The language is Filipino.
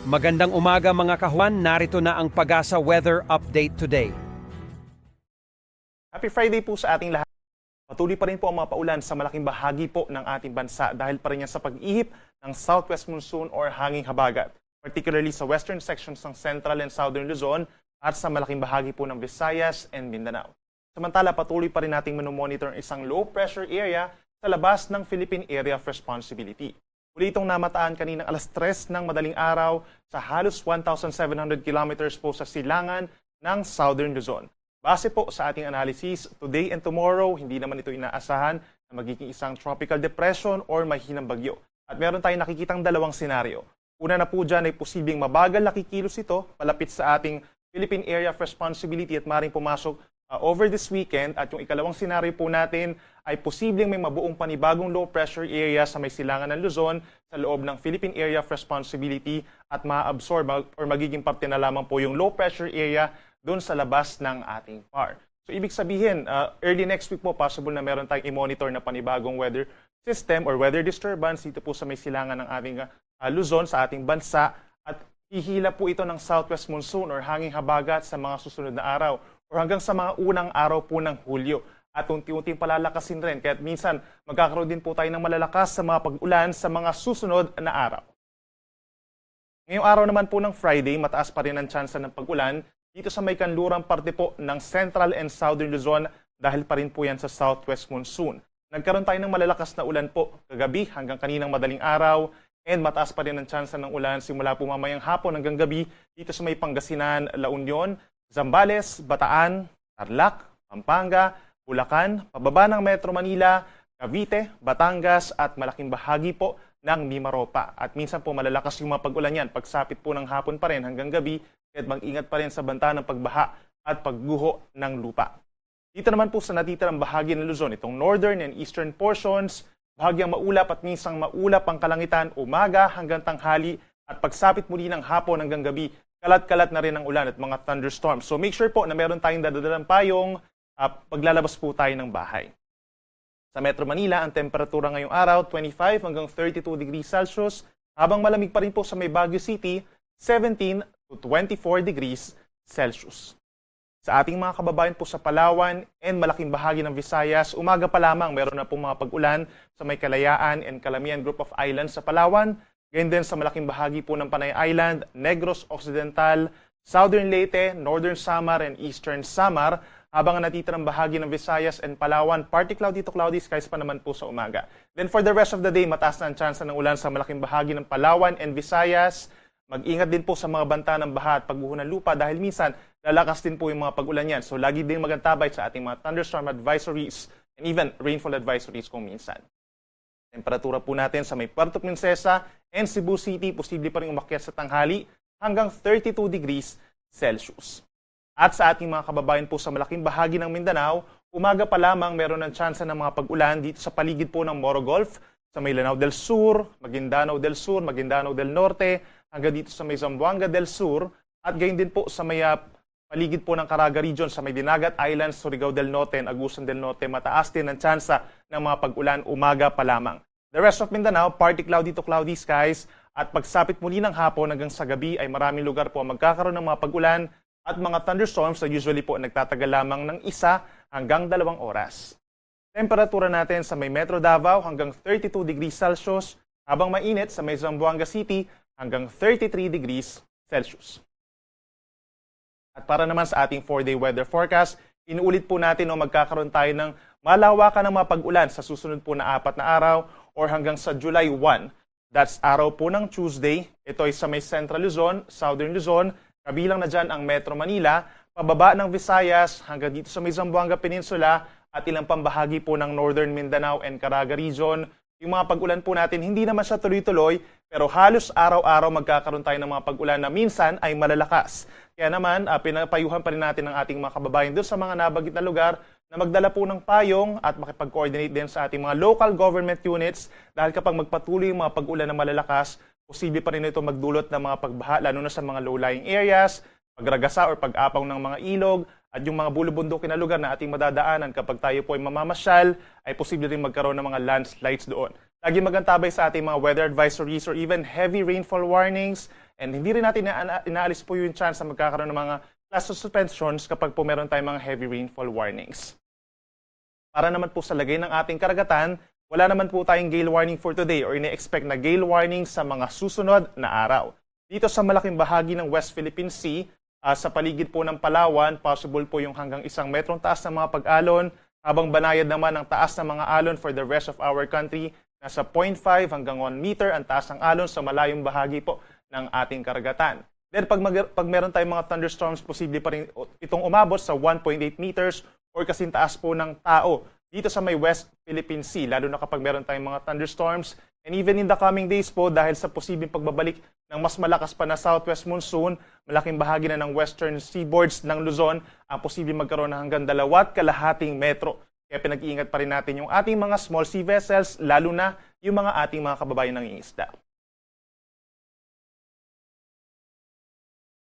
Magandang umaga mga kahuan, narito na ang Pagasa Weather Update today. Happy Friday po sa ating lahat. Patuloy pa rin po ang mga paulan sa malaking bahagi po ng ating bansa dahil pa rin yan sa pag-ihip ng southwest monsoon or hanging habagat, particularly sa western sections ng central and southern Luzon at sa malaking bahagi po ng Visayas and Mindanao. Samantala, patuloy pa rin nating monitor ang isang low pressure area sa labas ng Philippine Area of Responsibility. Muli itong namataan kaninang alas 3 ng madaling araw sa halos 1,700 kilometers po sa silangan ng Southern Luzon. Base po sa ating analysis, today and tomorrow, hindi naman ito inaasahan na magiging isang tropical depression or mahinang bagyo. At meron tayong nakikitang dalawang senaryo. Una na po dyan ay posibleng mabagal na ito palapit sa ating Philippine Area of Responsibility at maring pumasok uh, over this weekend. At yung ikalawang senaryo po natin ay posibleng may mabuong panibagong low pressure area sa may silangan ng Luzon sa loob ng Philippine Area of Responsibility at ma-absorb or magiging parte na lamang po yung low pressure area doon sa labas ng ating PAR. So ibig sabihin, uh, early next week po, possible na meron tayong i-monitor na panibagong weather system or weather disturbance dito po sa may silangan ng ating uh, Luzon, sa ating bansa. At hihila po ito ng southwest monsoon or hanging habagat sa mga susunod na araw or hanggang sa mga unang araw po ng Hulyo. At unti-unting palalakasin rin. Kaya minsan magkakaroon din po tayo ng malalakas sa mga pag-ulan sa mga susunod na araw. Ngayong araw naman po ng Friday, mataas pa rin ang tsansa ng pag-ulan dito sa may kanlurang parte po ng Central and Southern Luzon dahil pa rin po yan sa southwest monsoon. Nagkaroon tayo ng malalakas na ulan po kagabi hanggang kaninang madaling araw and mataas pa rin ang tsansa ng ulan simula po mamayang hapon hanggang gabi dito sa may Pangasinan, La Union, Zambales, Bataan, Tarlac, Pampanga, Bulacan, pababa ng Metro Manila, Cavite, Batangas at malaking bahagi po ng Mimaropa. At minsan po malalakas yung mga pag-ulan yan pagsapit po ng hapon pa rin hanggang gabi at mag-ingat pa rin sa banta ng pagbaha at pagguho ng lupa. Dito naman po sa natitirang bahagi ng Luzon, itong northern and eastern portions, bahagyang maulap at minsang maulap ang kalangitan umaga hanggang tanghali at pagsapit muli ng hapon hanggang gabi, kalat-kalat na rin ang ulan at mga thunderstorms. So make sure po na meron tayong dadadalang payong uh, paglalabas po tayo ng bahay. Sa Metro Manila, ang temperatura ngayong araw, 25 hanggang 32 degrees Celsius, habang malamig pa rin po sa may Baguio City, 17 to 24 degrees Celsius. Sa ating mga kababayan po sa Palawan and malaking bahagi ng Visayas, umaga pa lamang meron na po mga pag-ulan sa may Kalayaan and Calamian Group of Islands sa Palawan, ganyan din sa malaking bahagi po ng Panay Island, Negros Occidental, Southern Leyte, Northern Samar and Eastern Samar, habang ang natitirang bahagi ng Visayas and Palawan, partly cloudy to cloudy skies pa naman po sa umaga. Then for the rest of the day, mataas na ang chance ng ulan sa malaking bahagi ng Palawan and Visayas. Mag-ingat din po sa mga banta ng baha at pagguho ng lupa dahil minsan lalakas din po yung mga pag-ulan yan. So lagi din magantabay sa ating mga thunderstorm advisories and even rainfall advisories kung minsan. Temperatura po natin sa may Puerto Princesa and Cebu City, posible pa rin umakyat sa tanghali hanggang 32 degrees Celsius. At sa ating mga kababayan po sa malaking bahagi ng Mindanao, umaga pa lamang meron ng tsansa ng mga pag-ulan dito sa paligid po ng Moro Gulf, sa may del Sur, Maguindanao del Sur, Maguindanao del Norte, hanggang dito sa may Zamboanga del Sur, at gayon din po sa may ah, paligid po ng Caraga Region, sa may Dinagat Islands, Surigao del Norte, and Agusan del Norte, mataas din ang tsansa ng mga pag-ulan umaga pa lamang. The rest of Mindanao, partly cloudy to cloudy skies, at pagsapit muli ng hapon hanggang sa gabi ay maraming lugar po ang magkakaroon ng mga pag-ulan at mga thunderstorms na usually po nagtatagal lamang ng isa hanggang dalawang oras. Temperatura natin sa may Metro Davao hanggang 32 degrees Celsius, habang mainit sa may Zamboanga City hanggang 33 degrees Celsius. At para naman sa ating 4-day weather forecast, inuulit po natin no magkakaroon tayo ng malawakan ng mga pag-ulan sa susunod po na apat na araw or hanggang sa July 1. That's araw po ng Tuesday. Ito ay sa may Central Luzon, Southern Luzon, kabilang na dyan ang Metro Manila, pababa ng Visayas hanggang dito sa may Zamboanga Peninsula at ilang pambahagi po ng Northern Mindanao and Caraga Region. Yung mga pag-ulan po natin, hindi naman siya tuloy-tuloy, pero halos araw-araw magkakaroon tayo ng mga pag-ulan na minsan ay malalakas. Kaya naman, uh, pinapayuhan pa rin natin ang ating mga kababayan doon sa mga nabagit na lugar na magdala po ng payong at makipag-coordinate din sa ating mga local government units dahil kapag magpatuloy yung mga pag-ulan na malalakas, posible pa rin ito magdulot ng mga pagbaha, lalo na sa mga low-lying areas, pagragasa or pag-apaw ng mga ilog, at yung mga bulubundukin na lugar na ating madadaanan kapag tayo po ay mamamasyal, ay posible rin magkaroon ng mga landslides doon. lagi magantabay sa ating mga weather advisories or even heavy rainfall warnings. And hindi rin natin ina- inaalis po yung chance na magkakaroon ng mga class suspensions kapag po meron tayong mga heavy rainfall warnings. Para naman po sa lagay ng ating karagatan, wala naman po tayong gale warning for today or ine-expect na gale warning sa mga susunod na araw. Dito sa malaking bahagi ng West Philippine Sea, ah, sa paligid po ng Palawan, possible po yung hanggang isang metrong taas ng mga pag-alon, habang banayad naman ang taas ng mga alon for the rest of our country, nasa 0.5 hanggang 1 meter ang taas ng alon sa malayong bahagi po ng ating karagatan. Then pag, mag- pag meron tayong mga thunderstorms, posible pa rin itong umabot sa 1.8 meters or kasing taas po ng tao dito sa may West Philippine Sea, lalo na kapag meron tayong mga thunderstorms. And even in the coming days po, dahil sa posibleng pagbabalik ng mas malakas pa na southwest monsoon, malaking bahagi na ng western seaboards ng Luzon, ang posibleng magkaroon ng hanggang dalawat kalahating metro. Kaya pinag-iingat pa rin natin yung ating mga small sea vessels, lalo na yung mga ating mga kababayan ng isda.